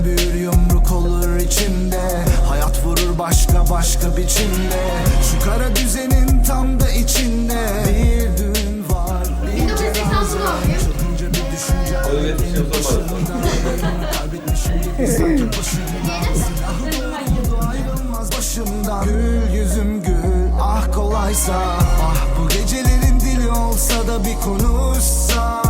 Derdim büyür yumruk olur içimde. Hayat vurur başka başka biçimde. Şu kara düzenin tam da içinde. Bir düğün var bir 1986 cenaze doğumluyum. Çılgınca bir düşünce. Kaybetmişim gibi sanki başımdan ayrılmaz başımdan Gül yüzüm gül ah kolaysa. Ah bu gecelerin dili olsa da bir konuşsa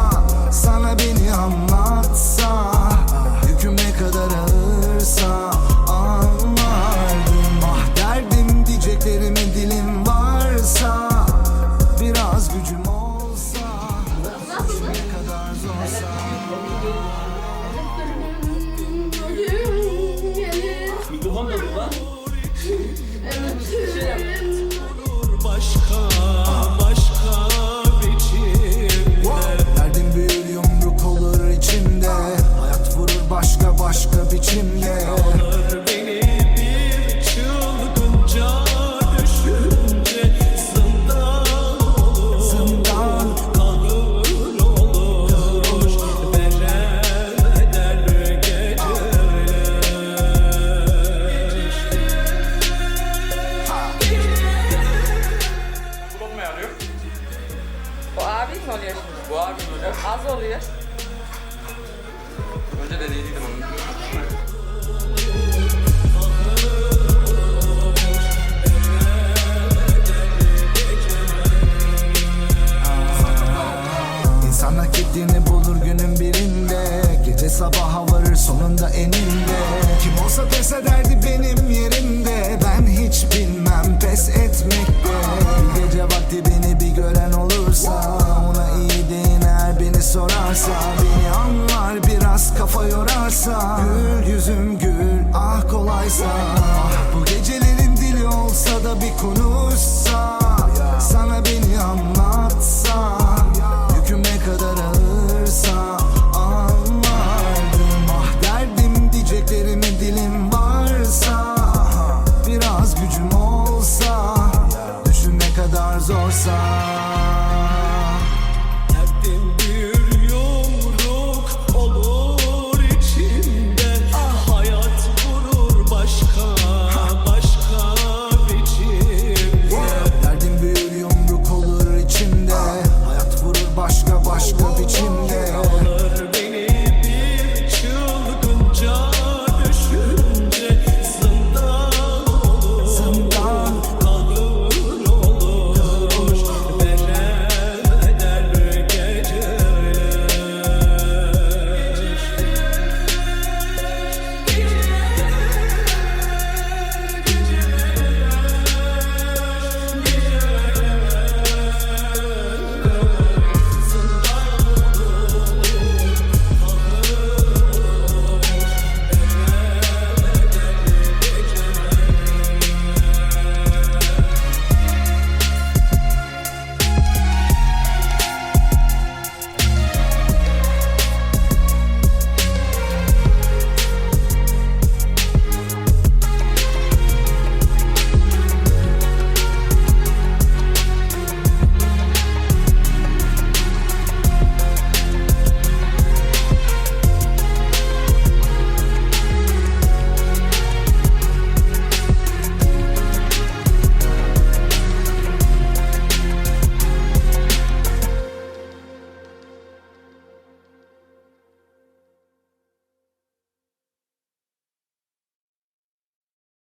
Bu abi mi oluyor şimdi? Bu abim oluyor. Az oluyor. Önce de dediydim onu. Sonunda eninde Kim olsa pes ederdi benim yerimde. Ben hiç bilmem pes etmekte. Bir gece vakti beni bir gören olursa Ona iyi deyin eğer beni sorarsa Beni anlar biraz kafa yorarsa Gül yüzüm gül ah kolaysa. Bu gecelerin dili olsa da bir konuşsa gücüm